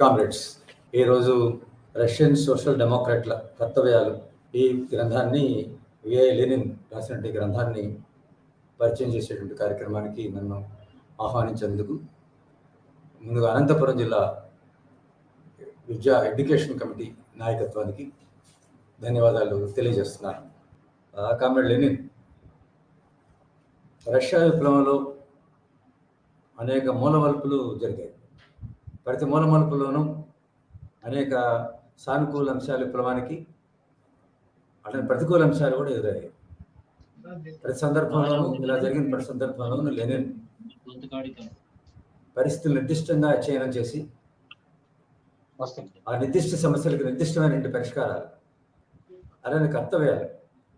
Comrades. ఈరోజు Russian social డెమోక్రాట్ల కర్తవ్యాలు ఈ గ్రంథాన్ని విఐ లెనిన్ రాసినటువంటి గ్రంథాన్ని పరిచయం చేసేటువంటి కార్యక్రమానికి నన్ను ఆహ్వానించేందుకు ముందుగా అనంతపురం జిల్లా విద్యా ఎడ్యుకేషన్ కమిటీ నాయకత్వానికి ధన్యవాదాలు తెలియజేస్తున్నాను. కామ్రేడ్ లెనిన్ రష్యా విప్లవంలో అనేక మూలవల్పులు జరిగాయి. ప్రతి మూలమలుపులోనూ అనేక సానుకూల అంశాలు విప్లవానికి అట్లానే ప్రతికూల అంశాలు కూడా ఎదురయ్యాయి. ప్రతి సందర్భంలోనూ ఇలా జరిగిన ప్రతి సందర్భంలోనూ లెనిన్ పరిస్థితులు నిర్దిష్టంగా అధ్యయనం చేసి ఆ నిర్దిష్ట సమస్యలకు నిర్దిష్టమైనటువంటి పరిష్కారాలు అలానే కర్తవ్యాలు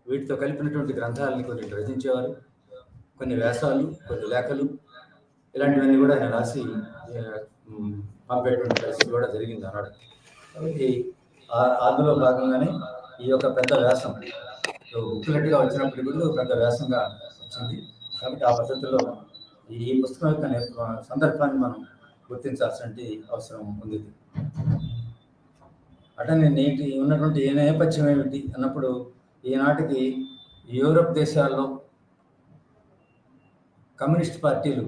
వీటితో కలిపినటువంటి గ్రంథాలని కొన్ని రచించేవారు కొన్ని వ్యాసాలు కొన్ని లేఖలు ఇలాంటివన్నీ కూడా ఆయన రాసి పంపేటువంటి పరిస్థితి కూడా జరిగింది అన్నాడు. కాబట్టి అందులో భాగంగానే ఈ యొక్క పెద్ద వ్యాసం బుక్లెట్గా వచ్చినప్పటికీ కూడా పెద్ద వ్యాసంగా వచ్చింది. కాబట్టి ఆ పద్ధతిలో ఈ పుస్తకం యొక్క సందర్భాన్ని మనం గుర్తించాల్సిన అవసరం ఉంది. అటనే నేటి ఉన్నటువంటి ఏ నేపథ్యం ఏమిటి అన్నప్పుడు ఈనాటికి యూరప్ దేశాల్లో కమ్యూనిస్ట్ పార్టీలు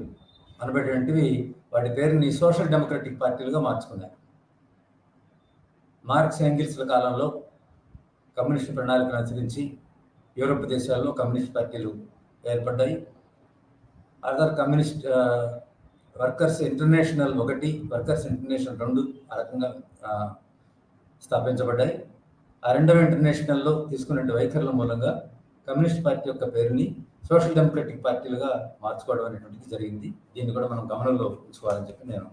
అనబడేటువంటివి వాటి పేరుని సోషల్ డెమోక్రటిక్ పార్టీలుగా మార్చుకున్నాయి మార్క్స్ ఎంగిల్స్ల కాలంలో కమ్యూనిస్ట్ ప్రణాళికను అనుసరించి యూరప్ దేశాల్లో కమ్యూనిస్ట్ పార్టీలు ఏర్పడ్డాయి. అదర్ కమ్యూనిస్ట్ వర్కర్స్ ఇంటర్నేషనల్ ఒకటి వర్కర్స్ ఇంటర్నేషనల్ రెండు ఆ రకంగా స్థాపించబడ్డాయి. ఆ రెండవ ఇంటర్నేషనల్లో తీసుకున్న వైఖరుల మూలంగా కమ్యూనిస్ట్ పార్టీ యొక్క పేరుని సోషల్ డెమోక్రటిక్ పార్టీలుగా మార్చుకోవడం అనేటువంటిది జరిగింది. దీన్ని కూడా మనం గమనంలో ఉంచుకోవాలని చెప్పి నేను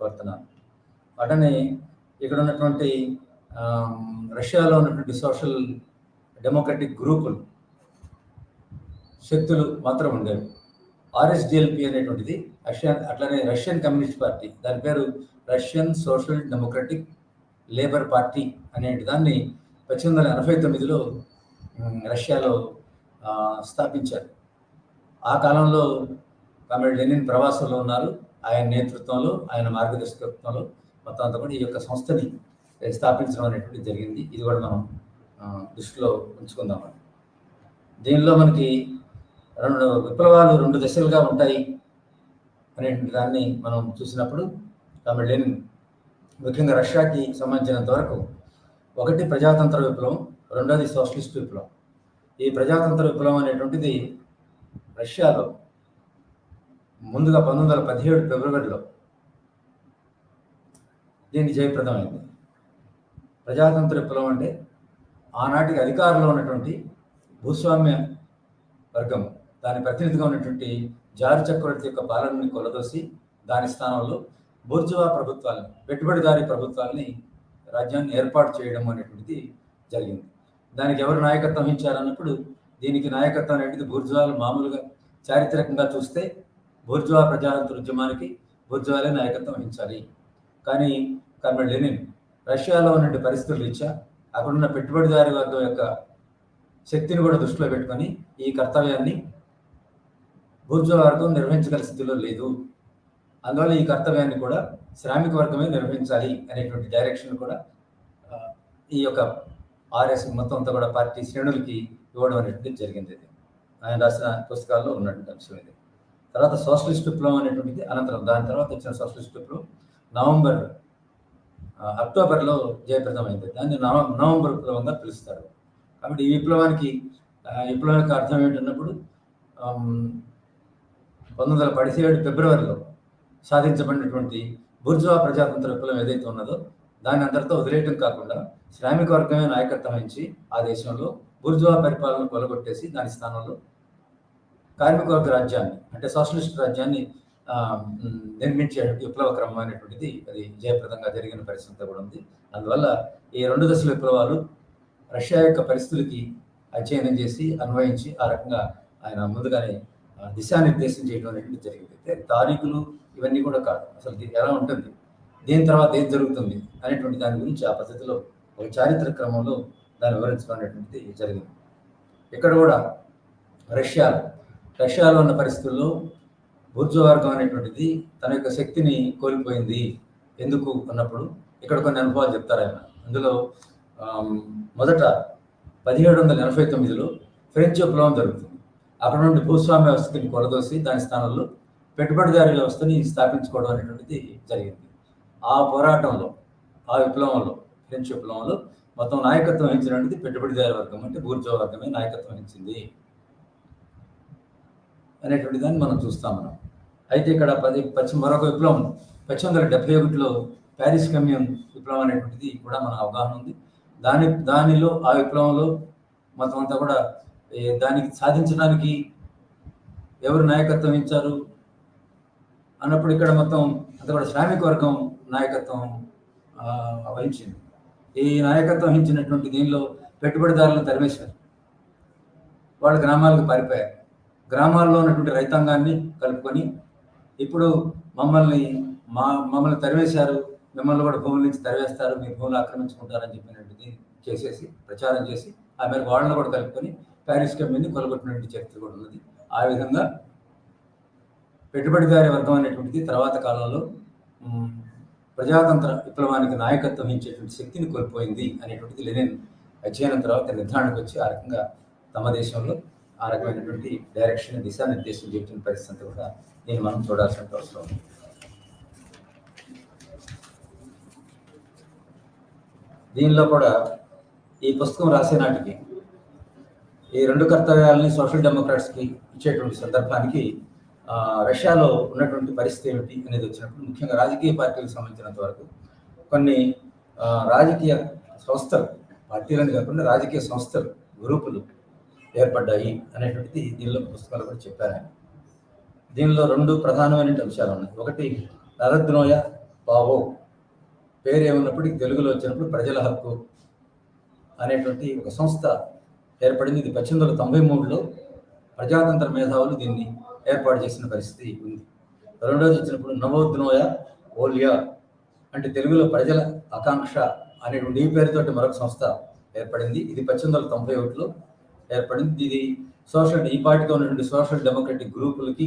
కోరుతున్నాను. అటనే ఇక్కడ ఉన్నటువంటి రష్యాలో ఉన్నటువంటి సోషల్ డెమోక్రటిక్ గ్రూపులు శక్తులు మాత్రం ఉండేవి. ఆర్ఎస్డిఎల్పి అనేటువంటిది రష్యన్ అట్లనే రష్యన్ కమ్యూనిస్ట్ పార్టీ దాని పేరు Russian social democratic labour party అనే దాన్ని పద్దెనిమిది వందల ఎనభై తొమ్మిదిలో రష్యాలో స్థాపించారు. ఆ కాలంలో కామ్రేడ్ లెనిన్ ప్రవాసంలో ఉన్నారు. ఆయన నేతృత్వంలో ఆయన మార్గదర్శకత్వంలో మొత్తం అంతా కూడా ఈ యొక్క సంస్థని స్థాపించడం అనేటువంటిది జరిగింది. ఇది కూడా మనం దృష్టిలో ఉంచుకుందాం దీనిలో మనకి రెండు విప్లవాలు రెండు దశలుగా ఉంటాయి అనేటువంటి దాన్ని మనం చూసినప్పుడు కామ్రేడ్ లెనిన్ ముఖ్యంగా రష్యాకి సంబంధించినంత వరకు ఒకటి ప్రజాతంత్ర విప్లవం రెండోది సోషలిస్ట్ విప్లవం. ఈ ప్రజాతంత్ర విప్లవం అనేటువంటిది రష్యాలో ముందుగా పంతొమ్మిది వందల పదిహేడు ఫిబ్రవరిలో దీనికి జయప్రదమైంది. ప్రజాతంత్ర విప్లవం అంటే ఆనాటికి అధికారంలో ఉన్నటువంటి భూస్వామ్య వర్గం దాని ప్రతినిధిగా ఉన్నటువంటి జారు చక్రవర్తి యొక్క పాలనని కొలదోసి దాని స్థానంలో బూర్జువా ప్రభుత్వాలను పెట్టుబడిదారీ ప్రభుత్వాలని రాజ్యాన్ని ఏర్పాటు చేయడం అనేటువంటిది జరిగింది. దానికి ఎవరు నాయకత్వం వహించారన్నప్పుడు దీనికి నాయకత్వం అనేది బూర్జువాలు మామూలుగా చారిత్రకంగా చూస్తే బూర్జువా ప్రజాతంత్ర ఉద్యమానికి బూర్జువాలే నాయకత్వం వహించాలి. కానీ కర్నల్ లెనిన్ రష్యాలో ఉన్న పరిస్థితులు ఇచ్చా అక్కడున్న పెట్టుబడిదారీ వర్గం యొక్క శక్తిని కూడా దృష్టిలో పెట్టుకొని ఈ కర్తవ్యాన్ని బూర్జువా వర్గం నిర్వహించగల స్థితిలో లేదు. అందువల్ల ఈ కర్తవ్యాన్ని కూడా శ్రామిక వర్గమే నిర్వహించాలి అనేటువంటి డైరెక్షన్ కూడా ఈ యొక్క ఆర్ఎస్ మొత్తం అంతా కూడా పార్టీ శ్రేణులకి ఇవ్వడం అనేటువంటిది జరిగింది ఇది. ఆయన రాసిన పుస్తకాల్లో ఉన్నటువంటి అంశం ఇది. తర్వాత సోషలిస్ట్ విప్లవం అనేటువంటిది అనంతరం దాని తర్వాత వచ్చిన సోషలిస్ట్ విప్లవం నవంబర్ అక్టోబర్లో జయప్రదమైంది. దాన్ని నవ నవంబర్ విప్లవంగా పిలుస్తారు. కాబట్టి ఈ విప్లవానికి విప్లవానికి అర్థం ఏంటన్నప్పుడు పంతొమ్మిది వందల పదిహేడు ఫిబ్రవరిలో సాధించబడినటువంటి బుర్జువా ప్రజాతంత్ర విప్లవం ఏదైతే ఉన్నదో దాని అందరితో వదిలేయటం కాకుండా శ్రామిక వర్గమే నాయకత్వం వహించి ఆ దేశంలో బుర్జువా పరిపాలన కొలగొట్టేసి దాని స్థానంలో కార్మిక వర్గ రాజ్యాన్ని అంటే సోషలిస్ట్ రాజ్యాన్ని నిర్మించే విప్లవ క్రమం అనేటువంటిది అది జయప్రదంగా జరిగిన పరిస్థితి కూడా ఉంది. అందువల్ల ఈ రెండు దశల విప్లవాలు రష్యా యొక్క పరిస్థితులకి అధ్యయనం చేసి అన్వయించి ఆ రకంగా ఆయన ముందుగానే దిశానిర్దేశం చేయడం అనేటువంటి జరిగింది. అయితే తారీఖులు ఇవన్నీ కూడా కాదు. అసలు ఎలా ఉంటుంది? దీని తర్వాత ఏం జరుగుతుంది అనేటువంటి దాని గురించి ఆ పద్ధతిలో ఒక చారిత్రక క్రమంలో దాన్ని వివరించడం అనేటువంటిది జరిగింది. ఇక్కడ కూడా రష్యా రష్యాలో ఉన్న పరిస్థితుల్లో బుర్జు వర్గం అనేటువంటిది తన యొక్క శక్తిని కోల్పోయింది ఎందుకు అన్నప్పుడు ఇక్కడ కొన్ని అనుభవాలు చెప్తారు ఆయన. అందులో మొదట పదిహేడు వందల ఎనభై తొమ్మిదిలో ఫ్రెంచ్ విప్లవం జరుగుతుంది. అక్కడ నుండి భూస్వామ్య వ్యవస్థని కొలదోసి దాని స్థానంలో పెట్టుబడిదారుల వ్యవస్థని స్థాపించుకోవడం అనేటువంటిది జరిగింది. ఆ పోరాటంలో ఆ విప్లవంలో ఫ్రెంచ్ విప్లవంలో మొత్తం నాయకత్వం వహించినది పెట్టుబడిదారు వర్గం అంటే బూర్జో వర్గమే నాయకత్వం వహించింది అనేటువంటి దాన్ని మనం చూస్తాం మనం. అయితే ఇక్కడ పది పశ్చిమ మరొక విప్లవం పద్దెనిమిది వందల డెబ్బై ఒకటిలో ప్యారిస్ కమ్యూన్ విప్లవం అనేటువంటిది కూడా మన అవగాహన ఉంది. దాని దానిలో ఆ విప్లవంలో మొత్తం అంతా కూడా దానికి సాధించడానికి ఎవరు నాయకత్వం ఇచ్చారు అన్నప్పుడు ఇక్కడ మొత్తం అంతా కూడా శ్రామిక వర్గం నాయకత్వం వహించింది. ఈ నాయకత్వం వహించినటువంటి దీనిలో పెట్టుబడిదారులను తరిమేశారు వాళ్ళు గ్రామాలకు పారిపోయారు. గ్రామాల్లో ఉన్నటువంటి రైతాంగాన్ని కలుపుకొని ఇప్పుడు మమ్మల్ని మా మమ్మల్ని తరివేశారు మిమ్మల్ని కూడా భూముల నుంచి తరివేస్తారు. మీ భూములు ఆక్రమించుకుంటారని చెప్పినట్టుది చేసేసి ప్రచారం చేసి ఆ మేరకు వాళ్ళని కూడా కలుపుకొని ప్యారిస్ కమ్యూని కొలగొట్టినటువంటి చరిత్ర కూడా ఉన్నది. ఆ విధంగా పెట్టుబడిదారి వర్గం అనేటువంటిది తర్వాత కాలంలో ప్రజాతంత్ర విప్లవానికి నాయకత్వం వహించేటువంటి శక్తిని కోల్పోయింది అనేటువంటిది లెనిన్ అధ్యయనం తర్వాత నిర్ధారణకు వచ్చి ఆ రకంగా తమ దేశంలో ఆ రకమైనటువంటి డైరెక్షన్ దిశానిర్దేశం చేసిన పరిస్థితి అంతా కూడా నేను మనం చూడాల్సిన అవసరం ఉంది. దీనిలో కూడా ఈ పుస్తకం రాసే నాటికి ఈ రెండు కర్తవ్యాలని సోషల్ డెమోక్రాట్స్కి ఇచ్చేటువంటి సందర్భానికి రష్యాలో ఉన్నటువంటి పరిస్థితి ఏమిటి అనేది వచ్చినప్పుడు ముఖ్యంగా రాజకీయ పార్టీలకు సంబంధించినంత వరకు కొన్ని రాజకీయ సంస్థలు పార్టీలని కాకుండా రాజకీయ సంస్థలు గ్రూపులు ఏర్పడ్డాయి అనేటువంటిది దీనిలో పుస్తకాలు కూడా చెప్పారు దీనిలో రెండు ప్రధానమైన అంశాలు ఉన్నాయి. ఒకటి నరద్రోయ పావో పేరు ఏమన్నప్పటికీ తెలుగులో వచ్చినప్పుడు ప్రజల హక్కు అనేటువంటి ఒక సంస్థ ఏర్పడింది. ఇది పద్దెనిమిది వందల తొంభై మూడులో ప్రజాతంత్ర మేధావులు దీన్ని ఏర్పాటు చేసిన పరిస్థితి ఉంది. రెండోది వచ్చినప్పుడు నవోద్నోయ ఓలియా అంటే తెలుగులో ప్రజల ఆకాంక్ష అనేటువంటి ఈ పేరుతోటి మరొక సంస్థ ఏర్పడింది. ఇది పద్దెనిమిది వందల తొంభై ఒకటిలో ఏర్పడింది. ఇది సోషల్ ఈ పార్టీతో ఉన్నటువంటి సోషల్ డెమోక్రటిక్ గ్రూపులకి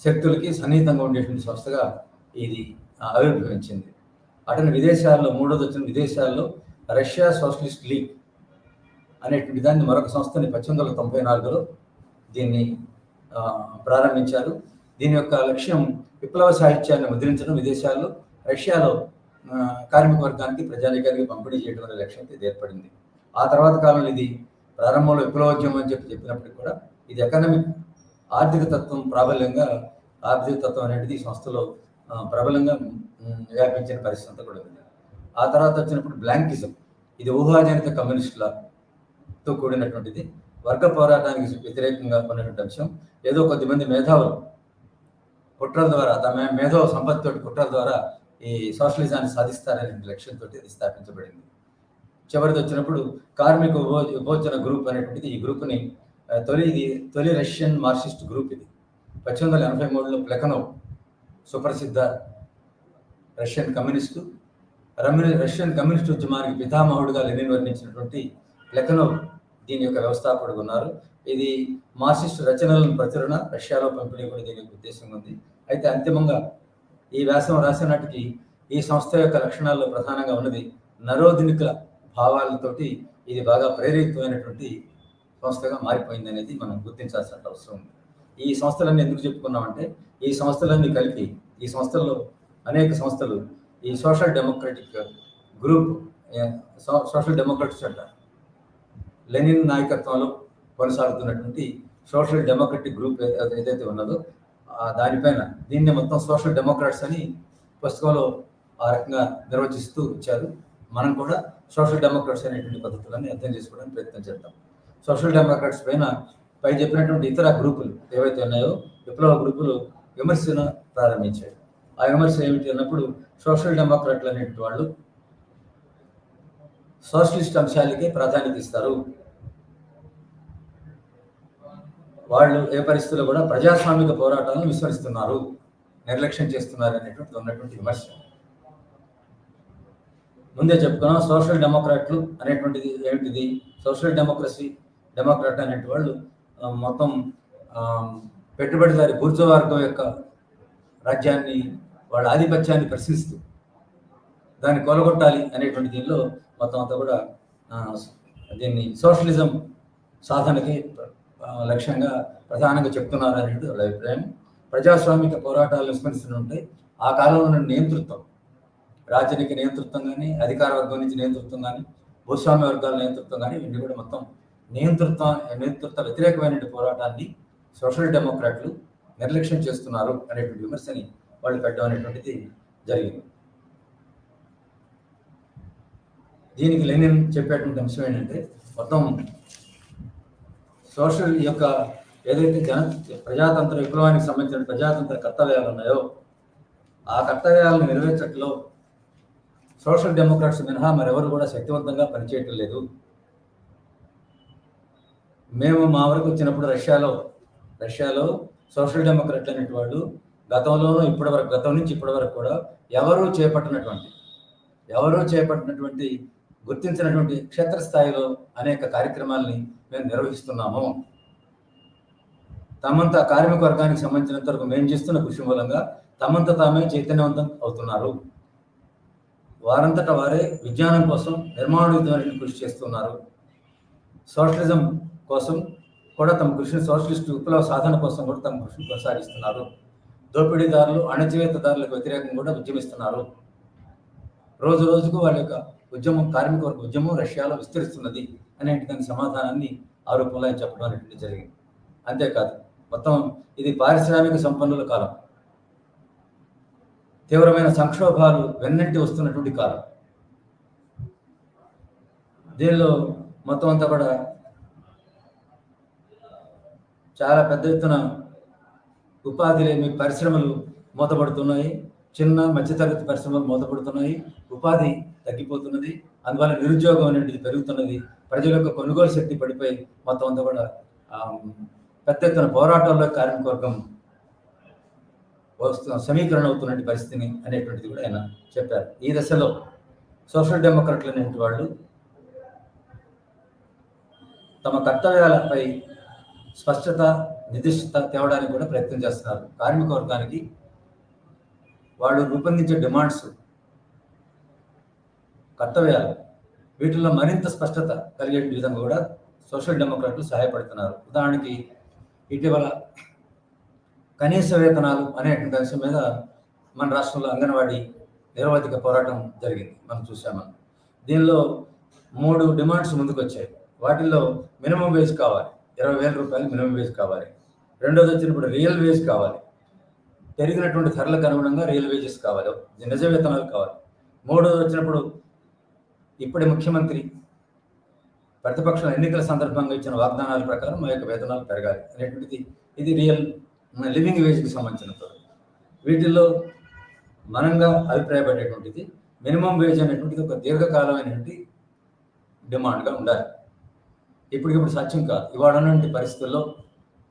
శక్తులకి సన్నిహితంగా ఉండేటువంటి సంస్థగా ఇది ఆవిర్భవించింది. అటని విదేశాల్లో మూడోది వచ్చిన విదేశాల్లో రష్యా సోషలిస్ట్ లీగ్ అనేటువంటి దాన్ని మరొక సంస్థని పద్దెనిమిది వందల తొంభై నాలుగులో దీన్ని ప్రారంభించారు. దీని యొక్క లక్ష్యం విప్లవ సాహిత్యాన్ని ముద్రించడం విదేశాల్లో రష్యాలో కార్మిక వర్గానికి ప్రజానీకానికి పంపిణీ చేయడం అనే లక్ష్యం ఇది ఏర్పడింది. ఆ తర్వాత కాలంలో ఇది ప్రారంభంలో విప్లవోద్యమం అని చెప్పి చెప్పినప్పటికీ కూడా ఇది ఎకనామిక్ ఆర్థిక తత్వం ప్రాబల్యంగా ఆర్థిక తత్వం అనేది ఈ సంస్థలో ప్రబలంగా వ్యాపించిన పరిస్థితి అంతా కూడా ఉంది. ఆ తర్వాత వచ్చినప్పుడు బ్లాంకిజం. ఇది ఊహాజనిత తో కూడినటువంటిది. వర్గ పోరాటానికి వ్యతిరేకంగా ఉన్నటువంటి అంశం. ఏదో కొద్దిమంది మేధావులు కుట్రల ద్వారా తమ మేధో సంపత్తితో కుట్రల ద్వారా ఈ సోషలిజాన్ని సాధిస్తారనే లక్ష్యంతో ఇది స్థాపించబడింది. చివరిది వచ్చినప్పుడు కార్మిక విభో- విభోజన గ్రూప్ అనేటువంటిది ఈ గ్రూప్ని తొలి ఇది తొలి రష్యన్ మార్క్సిస్ట్ గ్రూప్ ఇది. పద్దెనిమిది వందల ఎనభై మూడులో ప్లెకనో సుప్రసిద్ధ రష్యన్ కమ్యూనిస్టు రమ్య- రష్యన్ కమ్యూనిస్ట్ ఉద్యమానికి పితామహుడుగా లెనిన్ వర్ణించినటువంటి ప్లెకనో దీని యొక్క వ్యవస్థాపకుడు ఉన్నారు. ఇది మార్క్సిస్ట్ రచనలను ప్రచురణ రష్యాలో పంపిణీ కూడా దీని యొక్క ఉద్దేశం ఉంది. అయితే అంతిమంగా ఈ వ్యాసం రాసినట్టుకి ఈ సంస్థ యొక్క లక్షణాల్లో ప్రధానంగా ఉన్నది నరోధినిక భావాలతోటి ఇది బాగా ప్రేరితమైనటువంటి సంస్థగా మారిపోయింది అనేది మనం గుర్తించాల్సిన అవసరం ఉంది. ఈ సంస్థలన్నీ ఎందుకు చెప్పుకున్నామంటే ఈ సంస్థలన్నీ కలిపి ఈ సంస్థల్లో అనేక సంస్థలు ఈ social democratic group social democratics అంటారు. లెనిన్ నాయకత్వంలో కొనసాగుతున్నటువంటి సోషల్ డెమోక్రటిక్ గ్రూప్ ఏదైతే ఉన్నదో దానిపైన దీన్ని మొత్తం సోషల్ డెమోక్రాట్స్ అని పుస్తకంలో ఆ రకంగా నిర్వచిస్తూ ఇచ్చారు మనం కూడా సోషల్ డెమోక్రాట్స్ అనేటువంటి పద్ధతులని అర్థం చేసుకోవడానికి ప్రయత్నం చేద్దాం. సోషల్ డెమోక్రాట్స్ పైన పై చెప్పినటువంటి ఇతర గ్రూపులు ఏవైతే ఉన్నాయో విప్లవ గ్రూపులు విమర్శన ప్రారంభించాయి. ఆ విమర్శ ఏమిటి అన్నప్పుడు సోషల్ డెమోక్రాట్లు అనేటువంటి వాళ్ళు సోషలిస్ట్ అంశాలకే ప్రాధాన్యత ఇస్తారు. వాళ్ళు ఏ పరిస్థితుల్లో కూడా ప్రజాస్వామిక పోరాటాలను విస్మరిస్తున్నారు నిర్లక్ష్యం చేస్తున్నారు అనేటువంటి ఉన్నటువంటి విమర్శ. ముందే చెప్పుకున్నాం సోషల్ డెమోక్రాట్లు అనేటువంటిది ఏమిటిది సోషల్ డెమోక్రసీ డెమోక్రాట్ అనేటి వాళ్ళు మొత్తం పెట్టుబడిదారి బూర్జ యొక్క రాజ్యాన్ని వాళ్ళ ఆధిపత్యాన్ని ప్రశ్నిస్తూ దాన్ని కొలగొట్టాలి అనేటువంటి దీనిలో మొత్తం అంతా కూడా దీన్ని సోషలిజం సాధనకి లక్ష్యంగా ప్రధానంగా చెప్తున్నారు అనేది వాళ్ళ అభిప్రాయం. ప్రజాస్వామిక పోరాటాలు విస్మరిస్తుంటే ఆ కాలంలో నియంతృత్వం రాజనీయ నియంతృత్వం కానీ అధికార వర్గం నుంచి నియంతృత్వం కానీ భూస్వామ్య వర్గాల నియంతృత్వం కానీ ఇవన్నీ కూడా మొత్తం నియంతృత్వ నియంతృత్వ వ్యతిరేకమైన పోరాటాన్ని సోషల్ డెమోక్రాట్లు నిర్లక్ష్యం చేస్తున్నారు అనేటువంటి విమర్శని వాళ్ళు పెట్టడం అనేటువంటిది జరిగింది. దీనికి లెనిన్ చెప్పేటువంటి అంశం ఏంటంటే మొత్తం సోషల్ యొక్క ఏదైతే జన ప్రజాతంత్ర విప్లవానికి సంబంధించిన ప్రజాతంత్ర కర్తవ్యాలు ఉన్నాయో ఆ కర్తవ్యాలను నెరవేర్చట్లో సోషల్ డెమోక్రాట్స్ మినహా మరెవరు కూడా శక్తివంతంగా పనిచేయటం లేదు. మేము మా వరకు వచ్చినప్పుడు రష్యాలో రష్యాలో సోషల్ డెమోక్రాట్లు అనేటి వాళ్ళు గతంలోనూ ఇప్పటి వరకు గతం నుంచి ఇప్పటి వరకు కూడా ఎవరూ చేపట్టినటువంటి ఎవరూ చేపట్టినటువంటి గుర్తించినటువంటి క్షేత్రస్థాయిలో అనేక కార్యక్రమాలని మేము నిర్వహిస్తున్నాము. తమంత కార్మిక వర్గానికి సంబంధించినంత వరకు మేము చేస్తున్న కృషి మూలంగా తమంత తామే చైతన్యవంతం అవుతున్నారు. వారంతట వారే విజ్ఞానం కోసం నిర్మాణయుతమైన కృషి చేస్తున్నారు. సోషలిజం కోసం కూడా తమ కృషిని సోషలిస్ట్ విప్లవ సాధన కోసం కూడా తమ కృషిని కొనసాగిస్తున్నారు. దోపిడీదారులు అణచివేతదారులకు వ్యతిరేకంగా కూడా ఉద్యమిస్తున్నారు. రోజు రోజుకు వాళ్ళ యొక్క ఉద్యమం కార్మిక వర్గ ఉద్యమం రష్యాలో విస్తరిస్తున్నది అనే దాని సమాధానాన్ని ఆరోపణలో ఆయన చెప్పడం అనేటువంటి జరిగింది. అంతేకాదు మొత్తం ఇది పారిశ్రామిక సంపన్నుల కాలం. తీవ్రమైన సంక్షోభాలు వెన్నంటి వస్తున్నటువంటి కాలం. దీనిలో మొత్తం అంతా కూడా చాలా పెద్ద ఎత్తున ఉపాధి లేని పరిశ్రమలు మూతపడుతున్నాయి. చిన్న మధ్యతరగతి పరిశ్రమలు మూతపడుతున్నాయి ఉపాధి తగ్గిపోతున్నది అందువల్ల నిరుద్యోగం అనేది పెరుగుతున్నది ప్రజల యొక్క కొనుగోలు శక్తి పడిపోయి మొత్తం అంతా కూడా పెద్ద ఎత్తున పోరాటాల్లో కార్మిక వర్గం వస్తు సమీకరణ అవుతున్నటువంటి పరిస్థితిని అనేటువంటిది కూడా ఆయన చెప్పారు. ఈ దశలో సోషల్ డెమోక్రాట్లు అనేటువంటి వాళ్ళు తమ కర్తవ్యాలపై స్పష్టత నిర్దిష్టత తేవడానికి కూడా ప్రయత్నం చేస్తున్నారు. కార్మిక వర్గానికి వాళ్ళు రూపొందించే డిమాండ్స్ కర్తవ్యాలు వీటిల్లో మరింత స్పష్టత కలిగే విధంగా కూడా సోషల్ డెమోక్రాట్లు సహాయపడుతున్నారు. ఉదాహరణకి ఇటీవల కనీస వేతనాలు అనేటువంటి అంశం మీద మన రాష్ట్రంలో అంగన్వాడీ నిరవధిక పోరాటం జరిగింది. మనం చూసామని దీనిలో మూడు డిమాండ్స్ ముందుకు వచ్చాయి వాటిల్లో మినిమం వేజ్ కావాలి. ఇరవై వేల రూపాయలు మినిమం వేజ్ కావాలి. రెండోది వచ్చినప్పుడు రియల్ వేజ్ కావాలి. పెరిగినటువంటి ధరలకు అనుగుణంగా రియల్ వేజెస్ కావాలి. నిజ వేతనాలు కావాలి. మూడోది వచ్చినప్పుడు ఇప్పటి ముఖ్యమంత్రి ప్రతిపక్షం ఎన్నికల సందర్భంగా ఇచ్చిన వాగ్దానాల ప్రకారం మా యొక్క వేతనాలు పెరగాలి అనేటువంటిది ఇది రియల్ లివింగ్ వేజ్కి సంబంధించిన వీటిల్లో మనంగా అభిప్రాయపడేటువంటిది మినిమం వేజ్ అనేటువంటిది ఒక దీర్ఘకాలమైనటువంటి డిమాండ్గా ఉండాలి. ఇప్పటికిప్పుడు సత్యం కాదు. ఇవాళ పరిస్థితుల్లో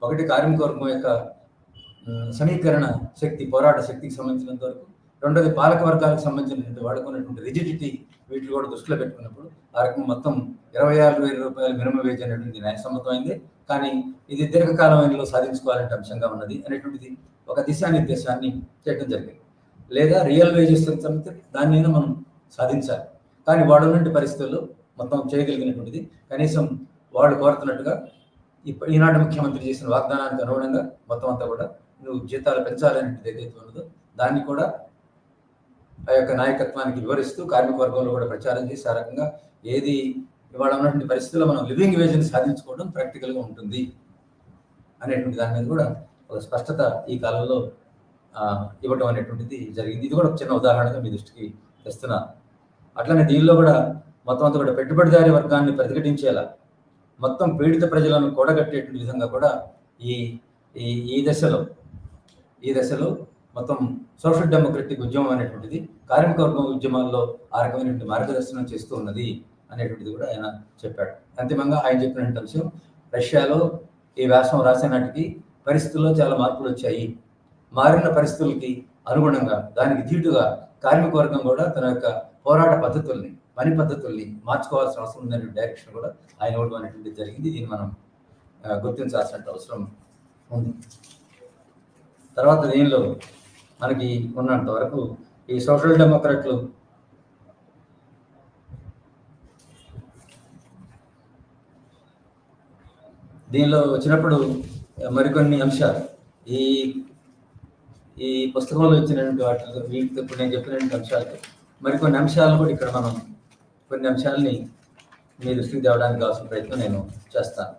ఒకటి కార్మిక వర్గం యొక్క సమీకరణ శక్తి పోరాట శక్తికి సంబంధించినంత వరకు. రెండోది పాలక వర్గాలకు సంబంధించినటువంటి వాడుకున్నటువంటి రిజిడిటీ వీటిని కూడా దృష్టిలో పెట్టుకున్నప్పుడు ఆ రకం మొత్తం ఇరవై ఆరు వేల రూపాయల మినిమం వేజ్ అనేటువంటి న్యాయసమ్మతమైంది. కానీ ఇది దీర్ఘకాలంలో సాధించుకోవాలంటే అంశంగా ఉన్నది అనేటువంటిది ఒక దిశానిర్దేశాన్ని చేయడం జరిగింది. లేదా రియల్ వేజెస్ దాన్ని అయినా మనం సాధించాలి. కానీ వాడు ఉన్నటువంటి పరిస్థితుల్లో మొత్తం చేయగలిగినటువంటిది. కనీసం వాళ్ళు కోరుతున్నట్టుగా ఈనాటి ముఖ్యమంత్రి చేసిన వాగ్దానానికి అనుగుణంగా మొత్తం అంతా కూడా నువ్వు జీతాలు పెంచాలనేది ఏదైతే ఉన్నదో దాన్ని కూడా ఆ యొక్క నాయకత్వానికి వివరిస్తూ కార్మిక వర్గంలో కూడా ప్రచారం చేసి ఆ రకంగా ఏది ఇవాళ ఉన్నటువంటి పరిస్థితుల్లో మనం లివింగ్ వేజ్ని సాధించుకోవడం ప్రాక్టికల్గా ఉంటుంది అనేటువంటి దాని మీద కూడా ఒక స్పష్టత ఈ కాలంలో ఇవ్వడం అనేటువంటిది జరిగింది. ఇది కూడా ఒక చిన్న ఉదాహరణగా మీ దృష్టికి తెస్తున్నా. అట్లనే దీనిలో కూడా మొత్తం అంతా కూడా పెట్టుబడిదారి వర్గాన్ని ప్రతిఘటించేలా మొత్తం పీడిత ప్రజలను కూడగట్టేటువంటి విధంగా కూడా ఈ ఈ ఈ దశలో ఈ దశలో మొత్తం సోషల్ డెమోక్రటిక్ ఉద్యమం అనేటువంటిది కార్మిక వర్గం ఉద్యమాల్లో ఆ రకమైనటువంటి మార్గదర్శనం చేస్తూ ఉన్నది అనేటువంటిది కూడా ఆయన చెప్పాడు. అంతిమంగా ఆయన చెప్పినటువంటి అంశం రష్యాలో ఈ వ్యాసం రాసే నాటికి పరిస్థితుల్లో చాలా మార్పులు వచ్చాయి. మారిన పరిస్థితులకి అనుగుణంగా దానికి ధీటుగా కార్మిక వర్గం కూడా తన యొక్క పోరాట పద్ధతుల్ని పని పద్ధతుల్ని మార్చుకోవాల్సిన అవసరం ఉందనే డైరెక్షన్ కూడా ఆయన ఇవ్వడం అనేటువంటిది జరిగింది. దీన్ని మనం గుర్తించాల్సిన అవసరం ఉంది. తర్వాత దీనిలో మనకి ఉన్నంత వరకు ఈ సోషల్ డెమోక్రాట్లు దీనిలో వచ్చినప్పుడు మరికొన్ని అంశాలు. ఈ ఈ పుస్తకంలో ఇచ్చినటువంటి వాటితో వీటితో ఇప్పుడు నేను చెప్పినటువంటి అంశాలు మరికొన్ని అంశాలను కూడా ఇక్కడ మనం కొన్ని అంశాలని మీ దృష్టికి తేవడానికి కావాల్సిన ప్రయత్నం నేను చేస్తాను.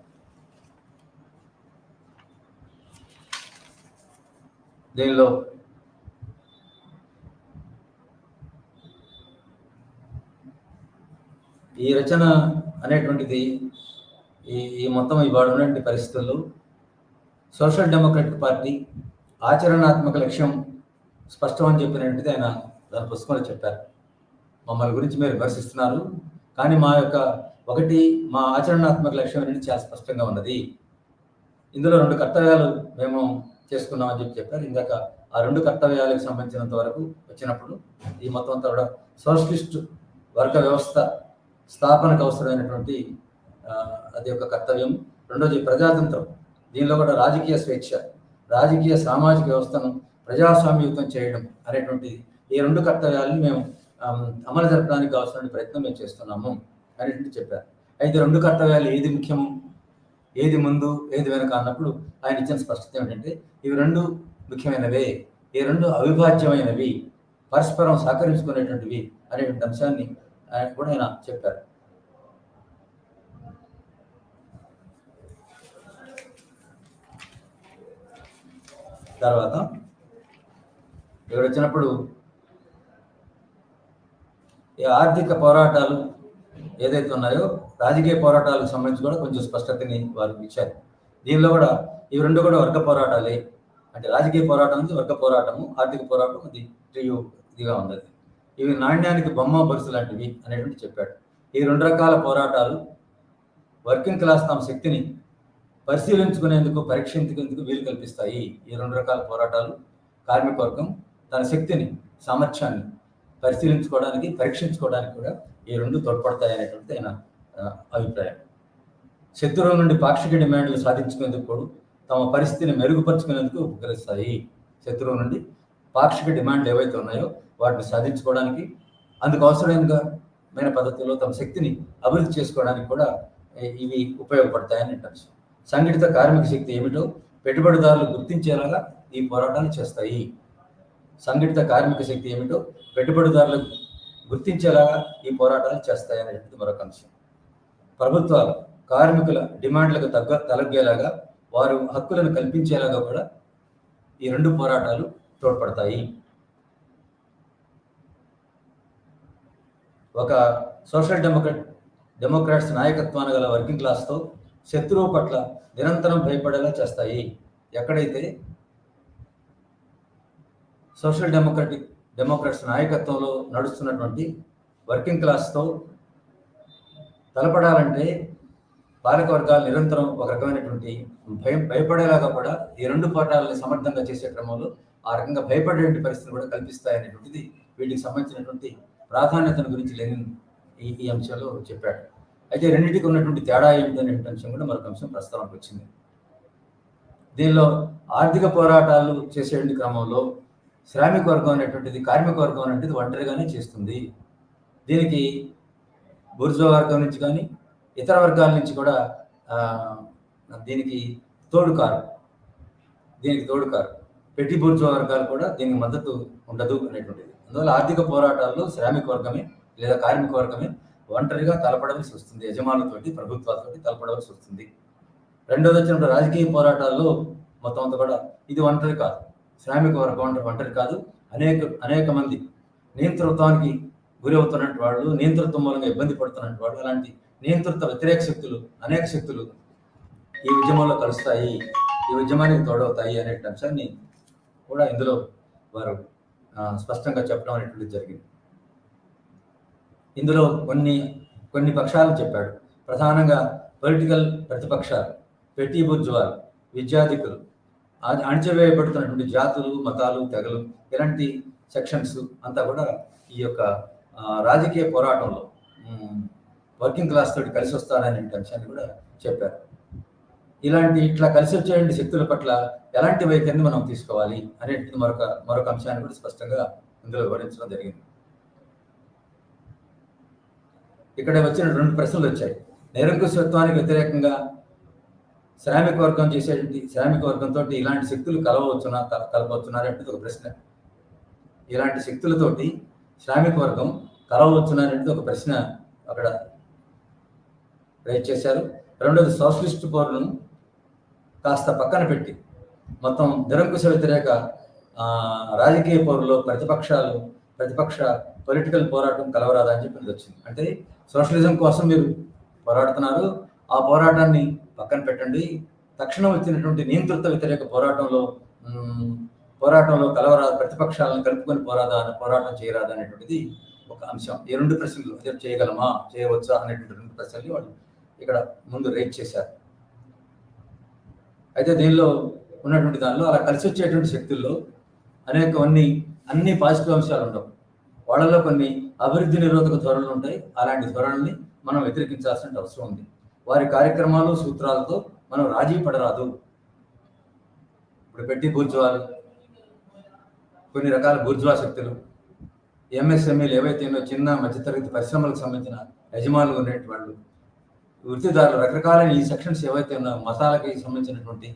దీనిలో ఈ రచన అనేటువంటిది ఈ ఈ మొత్తం ఇవాడు ఉన్నటువంటి పరిస్థితుల్లో సోషల్ డెమోక్రటిక్ పార్టీ ఆచరణాత్మక లక్ష్యం స్పష్టం అని చెప్పినటువంటిది ఆయన దాని పుస్తకంలో చెప్పారు. మమ్మల్ని గురించి మీరు విమర్శిస్తున్నారు కానీ మా యొక్క ఒకటి మా ఆచరణాత్మక లక్ష్యం అనేది చాలా స్పష్టంగా ఉన్నది. ఇందులో రెండు కర్తవ్యాలు మేము చేసుకున్నామని చెప్పి చెప్పారు. ఇందాక ఆ రెండు కర్తవ్యాలకు సంబంధించినంత వరకు వచ్చినప్పుడు ఈ మొత్తం అంతా కూడా సోషలిస్ట్ వర్గ వ్యవస్థ స్థాపనకు అవసరమైనటువంటి అది ఒక కర్తవ్యం. రెండోది ప్రజాతంత్రం. దీనిలో కూడా రాజకీయ స్వేచ్ఛ రాజకీయ సామాజిక వ్యవస్థను ప్రజాస్వామ్యయుతం చేయడం అనేటువంటి ఈ రెండు కర్తవ్యాలను మేము అమలు జరపడానికి కావాల్సిన ప్రయత్నం మేము చేస్తున్నాము అనేటువంటి చెప్పారు. అయితే రెండు కర్తవ్యాలు ఏది ముఖ్యము? ఏది ముందు ఏది వెనక అన్నప్పుడు ఆయన ఇచ్చిన స్పష్టత ఏమిటంటే ఇవి రెండు ముఖ్యమైనవే ఈ రెండు అవిభాజ్యమైనవి పరస్పరం సహకరించుకునేటువంటివి అనేటువంటి అంశాన్ని ఆయన కూడా ఆయన చెప్పారు. తర్వాత ఇక్కడ వచ్చినప్పుడు ఈ ఆర్థిక పోరాటాలు ఏదైతే ఉన్నాయో రాజకీయ పోరాటాలకు సంబంధించి కూడా కొంచెం స్పష్టతని వారు ఇచ్చారు. దీనిలో కూడా ఇవి రెండు కూడా వర్గ పోరాటాలే. అంటే రాజకీయ పోరాటం నుంచి వర్గ పోరాటము ఆర్థిక పోరాటం అది ట్రియో ఇదిగా ఉంది ఇవి నాణ్యానికి బొమ్మ బరుసు లాంటివి అనేటువంటి చెప్పాడు. ఈ రెండు రకాల పోరాటాలు వర్కింగ్ క్లాస్ తమ శక్తిని పరిశీలించుకునేందుకు పరీక్షించుకునేందుకు వీలు కల్పిస్తాయి. ఈ రెండు రకాల పోరాటాలు కార్మిక వర్గం తన శక్తిని సామర్థ్యాన్ని పరిశీలించుకోవడానికి పరీక్షించుకోవడానికి కూడా ఈ రెండు తోడ్పడతాయి అనేటువంటి ఆయన అభిప్రాయం. శత్రువుల నుండి పాక్షిక డిమాండ్లు సాధించుకునేందుకు కూడా తమ పరిస్థితిని మెరుగుపరుచుకునేందుకు ఉపకరిస్తాయి. శత్రువు నుండి పాక్షిక డిమాండ్లు ఏవైతే ఉన్నాయో వాటిని సాధించుకోవడానికి అందుకు అవసరమైన పద్ధతిలో తమ శక్తిని అభివృద్ధి చేసుకోవడానికి కూడా ఇవి ఉపయోగపడతాయని అంటారు. సంఘటిత కార్మిక శక్తి ఏమిటో పెట్టుబడిదారులు గుర్తించేలాగా ఈ పోరాటాలు చేస్తాయి. సంఘటిత కార్మిక శక్తి ఏమిటో పెట్టుబడిదారులకు గుర్తించేలాగా ఈ పోరాటాలు చేస్తాయి మరొక అంశం. ప్రభుత్వాలు కార్మికుల డిమాండ్లకు తగ్గ తలగ్గేలాగా వారు హక్కులను కల్పించేలాగా కూడా ఈ రెండు పోరాటాలు తోడ్పడతాయి. ఒక సోషల్ డెమోక్రట్ డెమోక్రాట్స్ నాయకత్వాన్ని గల వర్కింగ్ క్లాస్తో శత్రువు పట్ల నిరంతరం భయపడేలా చేస్తాయి. ఎక్కడైతే సోషల్ డెమోక్రటిక్ డెమోక్రాట్స్ నాయకత్వంలో నడుస్తున్నటువంటి వర్కింగ్ క్లాస్తో తలపడాలంటే బాలిక వర్గాలు నిరంతరం ఒక రకమైనటువంటి భయం భయపడేలాగా కూడా ఈ రెండు పోరాటాలని సమర్థంగా చేసే క్రమంలో ఆ రకంగా భయపడేటువంటి పరిస్థితులు కూడా కల్పిస్తాయనేటువంటిది వీటికి సంబంధించినటువంటి ప్రాధాన్యతను గురించి లెనిన్ ఈ ఈ అంశాలు చెప్పాడు. అయితే రెండింటికి ఉన్నటువంటి తేడా ఏమిటి అంశం కూడా మరొక అంశం ప్రస్తావనకు వచ్చింది. దీనిలో ఆర్థిక పోరాటాలు చేసే క్రమంలో శ్రామిక వర్గం అనేటువంటిది కార్మిక వర్గం అనేటువంటిది ఒంటరిగానే చేస్తుంది. దీనికి బుర్జో వర్గం నుంచి కానీ ఇతర వర్గాల నుంచి కూడా దీనికి తోడుకారు. దీనికి తోడుకారు. పెట్టి బుర్జో వర్గాలు కూడా దీనికి మద్దతు ఉండదు అనేటువంటిది. అందువల్ల ఆర్థిక పోరాటాల్లో శ్రామిక వర్గమే లేదా కార్మిక వర్గమే ఒంటరిగా తలపడవలసి వస్తుంది. యజమానులతోటి ప్రభుత్వాలతోటి తలపడవలసి వస్తుంది. రెండోది వచ్చినప్పుడు రాజకీయ పోరాటాల్లో మొత్తం అంతా కూడా ఇది ఒంటరి కాదు. శ్రామిక వర్గం ఒంటరి ఒంటరి కాదు. అనేక అనేక మంది నియంతృత్వానికి గురి వాళ్ళు నియంతృత్వం మూలంగా ఇబ్బంది పడుతున్నటువంటి వాళ్ళు అలాంటి నియంతృత్వ వ్యతిరేక శక్తులు అనేక శక్తులు ఈ ఉద్యమంలో కలుస్తాయి ఈ ఉద్యమానికి తోడవుతాయి అనే అంశాన్ని కూడా ఇందులో వారు స్పష్టంగా చెప్పడం అనేటువంటిది జరిగింది. ఇందులో కొన్ని కొన్ని పక్షాలు చెప్పాడు. ప్రధానంగా పొలిటికల్ ప్రతిపక్షాలు పెట్టి బుర్జువాలు విద్యాధికులు అణచివేయబడుతున్నటువంటి జాతులు మతాలు తెగలు ఇలాంటి సెక్షన్స్ అంతా కూడా ఈ యొక్క రాజకీయ పోరాటంలో వర్కింగ్ క్లాస్ తోటి కలిసి వస్తారనే అంశాన్ని కూడా చెప్పారు. ఇలాంటి ఇట్లా కలిసి వచ్చేటువంటి శక్తుల పట్ల ఎలాంటి వైఖరిని మనం తీసుకోవాలి అనేటువంటి మరొక మరొక అంశాన్ని కూడా స్పష్టంగా ఇందులో వివరించడం జరిగింది. ఇక్కడ వచ్చిన రెండు ప్రశ్నలు వచ్చాయి. నిరంకుశత్వానికి వ్యతిరేకంగా శ్రామిక వర్గం చేసేటువంటి శ్రామిక వర్గంతో ఇలాంటి శక్తులు కలవచ్చునా కల- కలపవచ్చునా అనేది ఒక ప్రశ్న. ఇలాంటి శక్తులతోటి శ్రామిక వర్గం కలవచ్చునా అనేది ఒక ప్రశ్న అక్కడ రైజ్ చేశారు. రెండోది సోషలిస్ట్ పౌరులను కాస్త పక్కన పెట్టి మొత్తం నిరంకుశ వ్యతిరేక రాజకీయ పౌరులు ప్రతిపక్షాలు ప్రతిపక్ష పొలిటికల్ పోరాటం కలవరాదా అని చెప్పి వచ్చింది. అంటే సోషలిజం కోసం మీరు పోరాడుతున్నారు. ఆ పోరాటాన్ని పక్కన పెట్టండి. తక్షణం వచ్చినటువంటి నియంతృత్వ వ్యతిరేక పోరాటంలో పోరాటంలో కలవరా ప్రతిపక్షాలను కలుపుకొని పోరాదా పోరాటం చేయరాదా అనేటువంటిది ఒక అంశం. ఈ రెండు ప్రశ్నలు అదే చేయగలమా చేయవచ్చా అనేటువంటి రెండు ప్రశ్నలు వాళ్ళు ఇక్కడ ముందు రేట్ చేశారు. అయితే దీనిలో ఉన్నటువంటి దానిలో అలా కలిసి వచ్చేటువంటి శక్తుల్లో అనేకవన్నీ అన్ని పాజిటివ్ అంశాలు ఉండవు. వాళ్ళలో కొన్ని అభివృద్ధి నిరోధక ధోరణులు ఉంటాయి. అలాంటి ధోరణుల్ని మనం వ్యతిరేకించాల్సిన అవసరం ఉంది. వారి కార్యక్రమాలు సూత్రాలతో మనం రాజీ పడరాదు ఇప్పుడు పెట్టి కూర్చోవాలి కొన్ని రకాల బూర్జువా శక్తులు ఎంఎస్ఎంఈలు ఏవైతే ఉన్నాయో చిన్న మధ్యతరగతి పరిశ్రమలకు సంబంధించిన యజమానులు ఉండేటి వాళ్ళు వృత్తిదారులు రకరకాలైన ఈ సెక్షన్స్ ఏవైతే ఉన్నాయో మతాలకి సంబంధించినటువంటి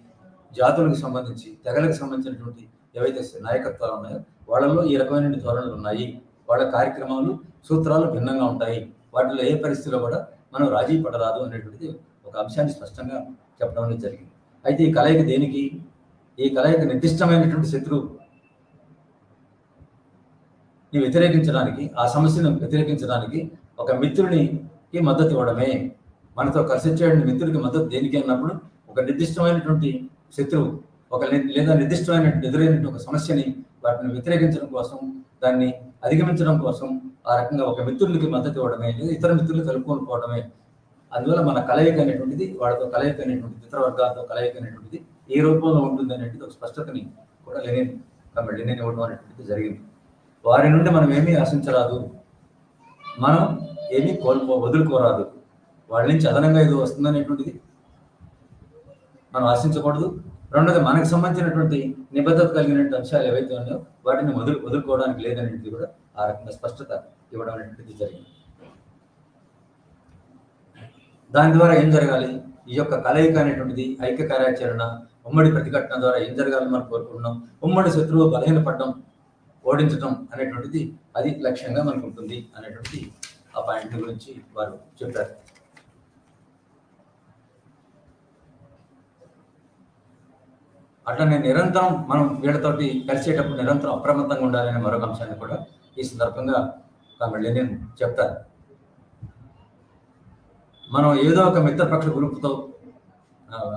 జాతులకు సంబంధించి తెగలకు సంబంధించినటువంటి ఏవైతే నాయకత్వాలు ఉన్నాయో వాళ్ళలో ఈ రకమైన ధోరణులు ఉన్నాయి. వాళ్ళ కార్యక్రమాలు సూత్రాలు భిన్నంగా ఉంటాయి. వాటిలో ఏ పరిస్థితిలో కూడా మనం రాజీ పడరాదు అనేటువంటిది ఒక అంశాన్ని స్పష్టంగా చెప్పడం అనేది జరిగింది. అయితే ఈ కలయిక దేనికి? ఈ కలయిక నిర్దిష్టమైనటువంటి శత్రువు ని వ్యతిరేకించడానికి ఆ సమస్యను వ్యతిరేకించడానికి ఒక మిత్రునికి మద్దతు ఇవ్వడమే. మనతో కలిసి చేయడం మిత్రుడికి మద్దతు దేనికి అన్నప్పుడు ఒక నిర్దిష్టమైనటువంటి శత్రువు ఒక లేదా నిర్దిష్టమైనటువంటి ఎదురైనటువంటి ఒక సమస్యని వాటిని వ్యతిరేకించడం కోసం దాన్ని అధిగమించడం కోసం ఆ రకంగా ఒక మిత్రునికి మద్దతు ఇవ్వడమే లేదా ఇతర మిత్రులు కలుపుకొని పోవడమే అందువల్ల మన కలయిక అనేటువంటిది వాళ్ళతో కలయిక అనేటువంటిది ఇతర వర్గాలతో కలయిక అనేటువంటిది ఏ రూపంలో ఉంటుంది అనేటువంటిది ఒక స్పష్టతని కూడా లేని తమ లెనిన్ ఇవ్వడం అనేటువంటిది జరిగింది. వారి నుండి మనం ఏమీ ఆశించరాదు. మనం ఏమీ కోల్పో వదులుకోరాదు. వాళ్ళ నుంచి అదనంగా ఏదో వస్తుందనేటువంటిది మనం ఆశించకూడదు. రెండోది మనకు సంబంధించినటువంటి నిబద్ధత కలిగినటువంటి అంశాలు ఏవైతే ఉన్నాయో వాటిని వదులు వదులుకోవడానికి లేదనేది కూడా ఆ రకంగా స్పష్టత ఇవ్వడం అనేటువంటిది జరిగింది. దాని ద్వారా ఏం జరగాలి? ఈ యొక్క కలయిక అనేటువంటిది ఐక్య కార్యాచరణ ఉమ్మడి ప్రతిఘటన ద్వారా ఏం జరగాలని మనం కోరుకుంటున్నాం? ఉమ్మడి శత్రువు బలహీనపడడం ఓడించడం అనేటువంటిది అది లక్ష్యంగా మనకు ఉంటుంది అనేటువంటిది ఆ పాయింట్ గురించి వారు చెప్పారు. అట్లనే నిరంతరం మనం వీళ్ళతోటి కలిసేటప్పుడు నిరంతరం అప్రమత్తంగా ఉండాలనే మరొక అంశాన్ని కూడా ఈ సందర్భంగా మళ్ళీ నేను చెప్తాను మనం ఏదో ఒక మిత్రపక్ష గ్రూప్తో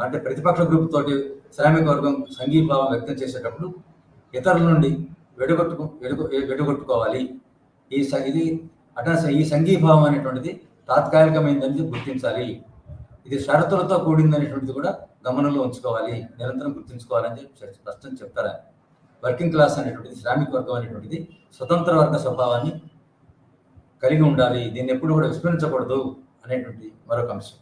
అంటే ప్రతిపక్ష గ్రూప్ తోటి శ్రామిక వర్గం సంఘీభావం వ్యక్తం చేసేటప్పుడు ఇతరుల నుండి వెడగొట్టుకు వెడుగు వెడగొట్టుకోవాలి. ఈ స- ఇది అటా ఈ సంఘీభావం అనేటువంటిది తాత్కాలికమైందని గుర్తించాలి. ఇది షరతులతో కూడిందనేటువంటిది కూడా గమనంలో ఉంచుకోవాలి. నిరంతరం గుర్తుంచుకోవాలని చెప్పి స్పష్టం చెప్తారా? వర్కింగ్ క్లాస్ అనేటువంటిది శ్రామిక వర్గం అనేటువంటిది స్వతంత్ర వర్గ స్వభావాన్ని కలిగి ఉండాలి. దీన్ని ఎప్పుడు కూడా విస్మరించకూడదు అనేటువంటి మరొక అంశం.